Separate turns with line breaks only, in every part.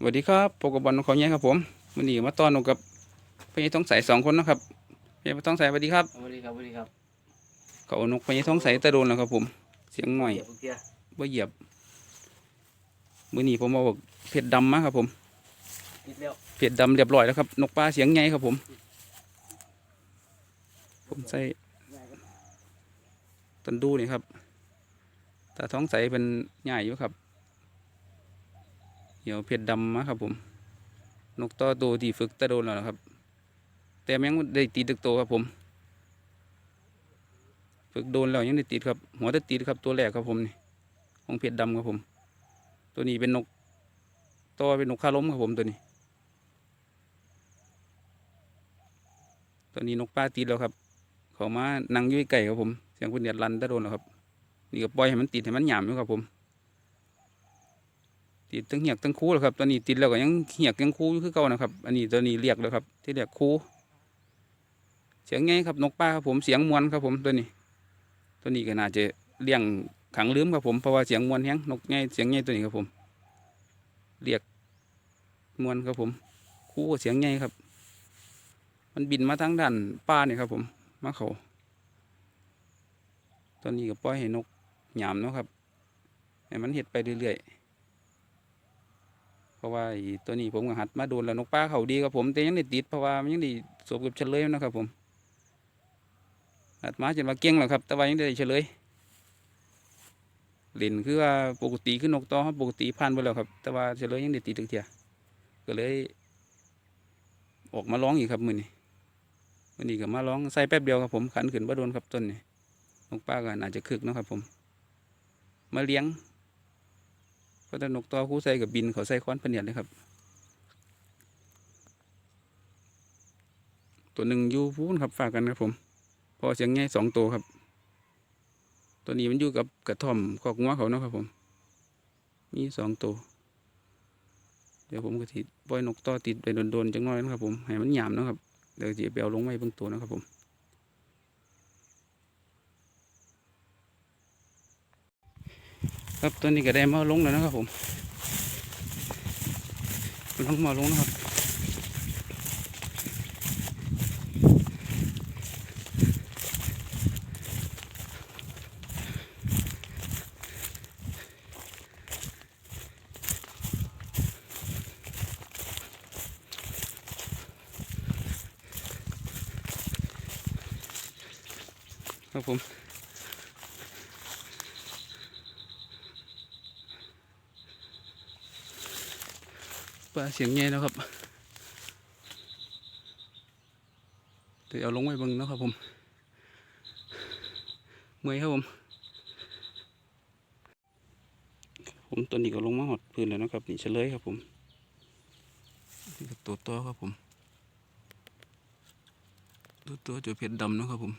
สวัสดีครับปกบบอลนกเขาแย่ครับผมวันนี้มาต้อนนกกับพี่ท้องใสสองคนนะครับพี่ท้องใสสวัสดีครับ
สวัสดีครับสวัสดีครับ
เขาเอานกพี่ท้องใสตะโดนแล้วครับผม เสียงหน่อย
เดี๋ยวพวกเตี้ย
ว่าเหยียบมื่อนี้ผมเอาบอกเผ็ดดำมาครับผม
ติดแล้ว
เผ็ดดำเรียบร้อยแล้วครับ นกปลาเสียงใหญ่ครับผม ผมใส่ตันดูนี่ครับตาท้องใสเป็นใหญ่อยู่ครับ เดี๋ยวเผ็ดดำมาครับผม นกต่อตัวที่ฝึกตะโดนแล้วนะครับ แต่ยังได้ตีตึกโตครับผม ฝึกโดนแล้วยังได้ติดครับ หัวจะติดครับตัวแรกครับผมนี่ของเผ็ดดำครับผม ตัวนี้เป็นนกต่อเป็นนกคาล้มครับผมตัวนี้ ตัวนี้นกป้าติดแล้วครับเขามานั่งยุ่ยไก่ครับผมเสียงคนเดียดรันตะโดนแล้วครับนี่ก็ปล่อยให้มันติดให้มันหยามอยู่ครับผม ติดตั้งเหียกตั้งคู่แล้วครับตัวนี้ติดแล้วก็ยังเหียกยังคู่อยู่คือเก่านะครับ อันนี้ตัวนี้เรียกแล้วครับ ที่เรียกคู่เสียงไงครับนกป้าครับผมเสียงมวนครับผมตัวนี้ ตัวนี้ก็น่าจะเลี้ยงขังลืมครับผมเพราะว่าเสียงมวนแฮงนกไงเสียงไงตัวนี้ครับผม เรียกมวนครับผมคู่กับเสียงไงครับ มันบินมาทางด้านป่าเนี่ยครับ ผมมาเขาตอนนี้ก็ปล่อยให้นกหยามเนาะครับให้มันเห็ดไปเรื่อยๆ เพราะว่าตัวนี้ผมก็หัดมาโดนแล้วนกป้าเขาดีครับผม แต่ยังได้ติดเพราะว่ามันยังได้สวบกับเฉลยนะครับผมหัดมาจนมาเก่งแล้วครับ แต่ว่ายังได้เฉลยเล่นคือว่าปกติคือนกตอปกติผ่านไปแล้วครับ แต่ว่าเฉลยยังได้ติดตึกเทียก็เลย ออกมาร้องอีกครับมือนี้วันนี้ก็มาร้องใส่แป๊บเดียวครับผมขันขึ้นบ่โดนครับต้นนี่นกป้าก็น่าจะคึกนะครับผม มาเลี้ยง เพราะนกตัวคู่ใส่กับบินเขาใส่ค้อนพเนียดเลยครับ ตัวหนึ่งอยู่พูนครับฝากกันครับผมพอเสียงง่ายสองตัวครับ ตัวนี้มันอยู่กับกระท่อมขอกงัวเขาเนาะครับผม มีสองตัว เดี๋ยวผมก็ติดปล่อยนกต่อติดไปโดนๆจังน้อยนะครับผมให้มันหยามนะครับเดี๋ยวจะไปเอาลงไว้เบื้องตัวนะครับผม ครับตัวนี้ก็ได้มาลงแล้วนะครับผมลงมาลงนะครับครับผม ปลาเสียงใหญ่แล้วครับเดี๋ยวเอาลงไว้เบิ่งนะครับผมเมื่อยครับผม ผมตัวนี้ก็ลงมาหอดพื้นแล้วนะครับ นี่เฉลยครับผมนี่ก็ตัวตัวครับผมตัวตัวจะเพชรดำนะครับผม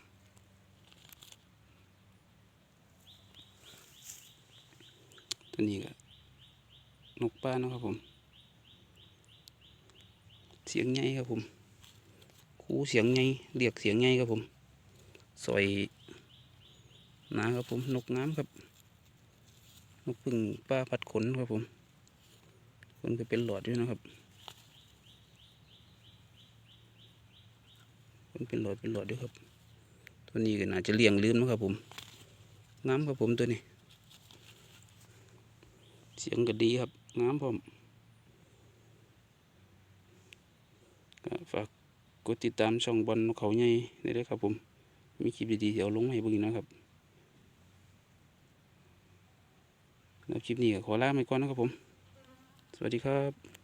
ตัวนี้ก็นกป้านะครับผม เสียงไงครับผมคูเสียงไงเรียกเสียงไงครับผมสอยนะครับผมนกน้ำครับ นกพึ่งป้าพัดขนครับผมขนก็เป็นหลอดอยู่นะครับขนเป็นหลอดเป็นหลอดด้วยครับ ตัวนี้ก็น่าจะเลี้ยงลืมนะครับผมงามครับผมตัวนี้ เสียงก็ดีครับงามพร้อม ก็ฝากก ดติดตามช่องบอลเขาใหญ่ได้เลยครับผม มีคลิปดีๆเดี๋ยวลงให้เบิ่งนะครับแล้วคลิปนี้ขอลาไปก่อนนะครับผม สวัสดีครับ